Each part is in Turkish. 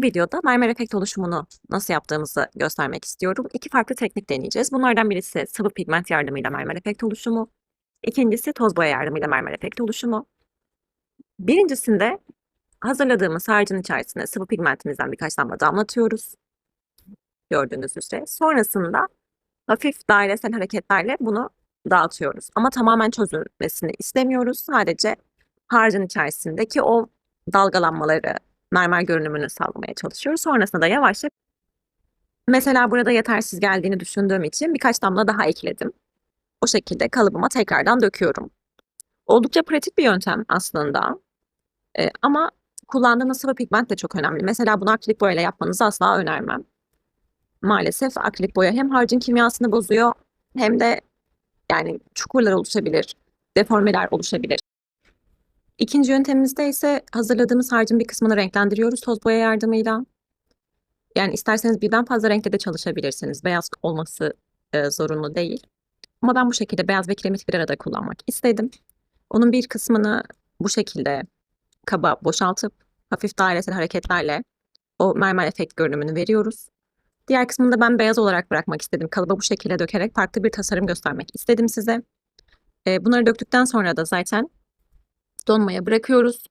Bu videoda mermer efekt oluşumunu nasıl yaptığımızı göstermek istiyorum. İki farklı teknik deneyeceğiz. Bunlardan birisi sıvı pigment yardımıyla mermer efekt oluşumu. İkincisi toz boya yardımıyla mermer efekt oluşumu. Birincisinde hazırladığımız harcın içerisine sıvı pigmentimizden birkaç damla damlatıyoruz. Gördüğünüz üzere. Sonrasında hafif dairesel hareketlerle bunu dağıtıyoruz. Ama tamamen çözülmesini istemiyoruz. Sadece harcın içerisindeki o dalgalanmaları, mermer görünümünü sağlamaya çalışıyoruz. Sonrasında da yavaşça mesela burada yetersiz geldiğini düşündüğüm için birkaç damla daha ekledim. O şekilde kalıbıma tekrardan döküyorum. Oldukça pratik bir yöntem aslında. Ee, ama kullandığınız sıvı pigment de çok önemli. Mesela bunu akrilik boyayla yapmanızı asla önermem. Maalesef akrilik boya hem harcın kimyasını bozuyor hem de yani çukurlar oluşabilir, deformeler oluşabilir. İkinci yöntemimizde ise hazırladığımız harcın bir kısmını renklendiriyoruz toz boya yardımıyla. Yani isterseniz birden fazla renkte de çalışabilirsiniz. Beyaz olması e, zorunlu değil. Ama ben bu şekilde beyaz ve kiremit bir arada kullanmak istedim. Onun bir kısmını bu şekilde kaba boşaltıp hafif dairesel hareketlerle o mermer efekt görünümünü veriyoruz. Diğer kısmını da ben beyaz olarak bırakmak istedim. Kalıba bu şekilde dökerek farklı bir tasarım göstermek istedim size. E, bunları döktükten sonra da zaten donmaya bırakıyoruz.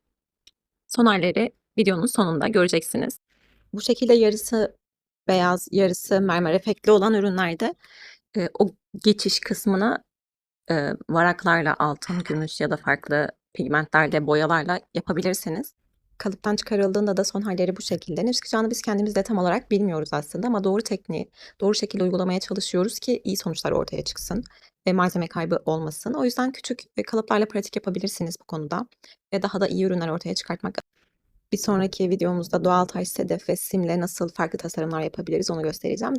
Son halleri videonun sonunda göreceksiniz. Bu şekilde yarısı beyaz, yarısı mermer efektli olan ürünlerde e, o geçiş kısmını e, varaklarla, altın, gümüş ya da farklı pigmentlerle, boyalarla yapabilirsiniz. Kalıptan çıkarıldığında da son halleri bu şekilde. Ne çıkacağını biz kendimiz de tam olarak bilmiyoruz aslında ama doğru tekniği, doğru şekilde uygulamaya çalışıyoruz ki iyi sonuçlar ortaya çıksın ve malzeme kaybı olmasın. O yüzden küçük e, kalıplarla pratik yapabilirsiniz bu konuda ve daha da iyi ürünler ortaya çıkartmak. Bir sonraki videomuzda doğal taş, sedef ve simle nasıl farklı tasarımlar yapabiliriz onu göstereceğim.